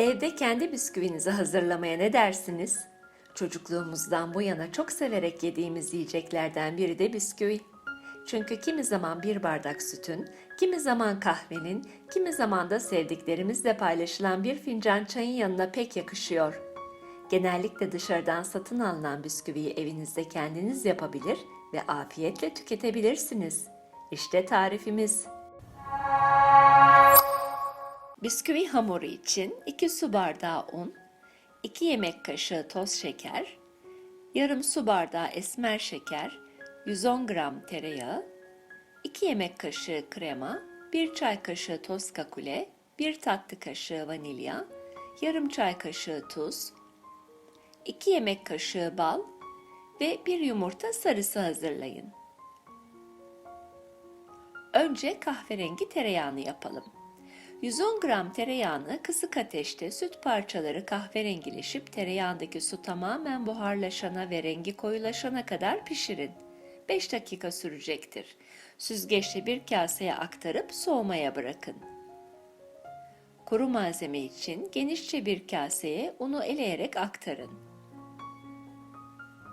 Evde kendi bisküvinizi hazırlamaya ne dersiniz? Çocukluğumuzdan bu yana çok severek yediğimiz yiyeceklerden biri de bisküvi. Çünkü kimi zaman bir bardak sütün, kimi zaman kahvenin, kimi zaman da sevdiklerimizle paylaşılan bir fincan çayın yanına pek yakışıyor. Genellikle dışarıdan satın alınan bisküviyi evinizde kendiniz yapabilir ve afiyetle tüketebilirsiniz. İşte tarifimiz. Bisküvi hamuru için 2 su bardağı un, 2 yemek kaşığı toz şeker, yarım su bardağı esmer şeker, 110 gram tereyağı, 2 yemek kaşığı krema, 1 çay kaşığı toz kakule, 1 tatlı kaşığı vanilya, yarım çay kaşığı tuz, 2 yemek kaşığı bal ve 1 yumurta sarısı hazırlayın. Önce kahverengi tereyağını yapalım. 110 gram tereyağını kısık ateşte süt parçaları kahverengileşip tereyağındaki su tamamen buharlaşana ve rengi koyulaşana kadar pişirin. 5 dakika sürecektir. Süzgeçle bir kaseye aktarıp soğumaya bırakın. Kuru malzeme için genişçe bir kaseye unu eleyerek aktarın.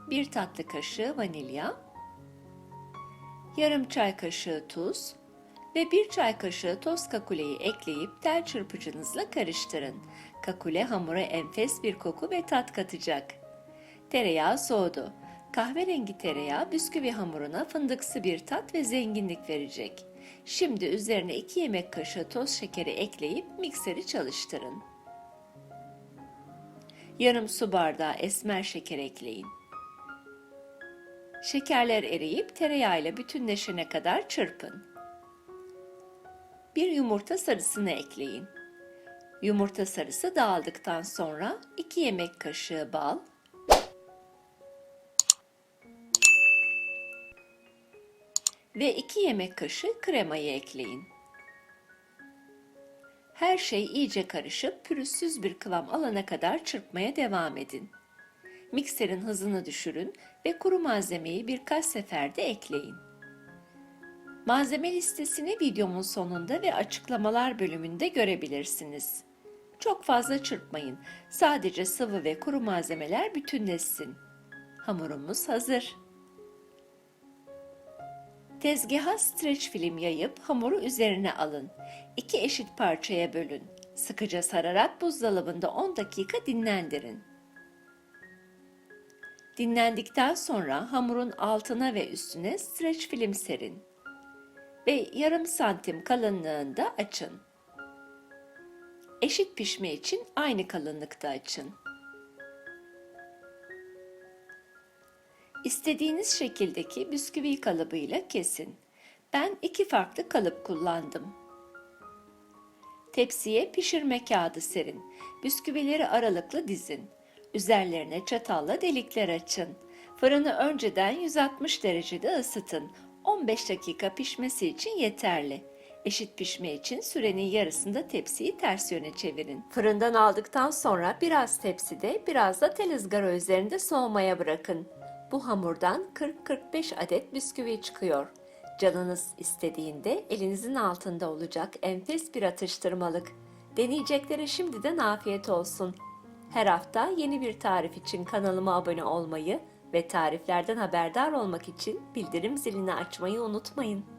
1 tatlı kaşığı vanilya, yarım çay kaşığı tuz, ve 1 çay kaşığı toz kakuleyi ekleyip tel çırpıcınızla karıştırın. Kakule hamura enfes bir koku ve tat katacak. Tereyağı soğudu. Kahverengi tereyağı bisküvi hamuruna fındıksı bir tat ve zenginlik verecek. Şimdi üzerine 2 yemek kaşığı toz şekeri ekleyip mikseri çalıştırın. Yarım su bardağı esmer şeker ekleyin. Şekerler eriyip tereyağıyla bütünleşene kadar çırpın. Bir yumurta sarısını ekleyin. Yumurta sarısı dağıldıktan sonra 2 yemek kaşığı bal, ve 2 yemek kaşığı kremayı ekleyin. Her şey iyice karışıp pürüzsüz bir kıvam alana kadar çırpmaya devam edin. Mikserin hızını düşürün ve kuru malzemeyi birkaç seferde ekleyin. Malzeme listesini videomun sonunda ve açıklamalar bölümünde görebilirsiniz. Çok fazla çırpmayın. Sadece sıvı ve kuru malzemeler bütünleşsin. Hamurumuz hazır. Tezgaha streç film yayıp hamuru üzerine alın. İki eşit parçaya bölün. Sıkıca sararak buzdolabında 10 dakika dinlendirin. Dinlendikten sonra hamurun altına ve üstüne streç film serin ve yarım santim kalınlığında açın. Eşit pişme için aynı kalınlıkta açın. İstediğiniz şekildeki bisküvi kalıbıyla kesin. Ben iki farklı kalıp kullandım. Tepsiye pişirme kağıdı serin. Bisküvileri aralıklı dizin. Üzerlerine çatalla delikler açın. Fırını önceden 160 derecede ısıtın. 15 dakika pişmesi için yeterli. Eşit pişme için sürenin yarısında tepsiyi ters yöne çevirin. Fırından aldıktan sonra biraz tepside biraz da tel ızgara üzerinde soğumaya bırakın. Bu hamurdan 40-45 adet bisküvi çıkıyor. Canınız istediğinde elinizin altında olacak enfes bir atıştırmalık. Deneyeceklere şimdiden afiyet olsun. Her hafta yeni bir tarif için kanalıma abone olmayı ve tariflerden haberdar olmak için bildirim zilini açmayı unutmayın.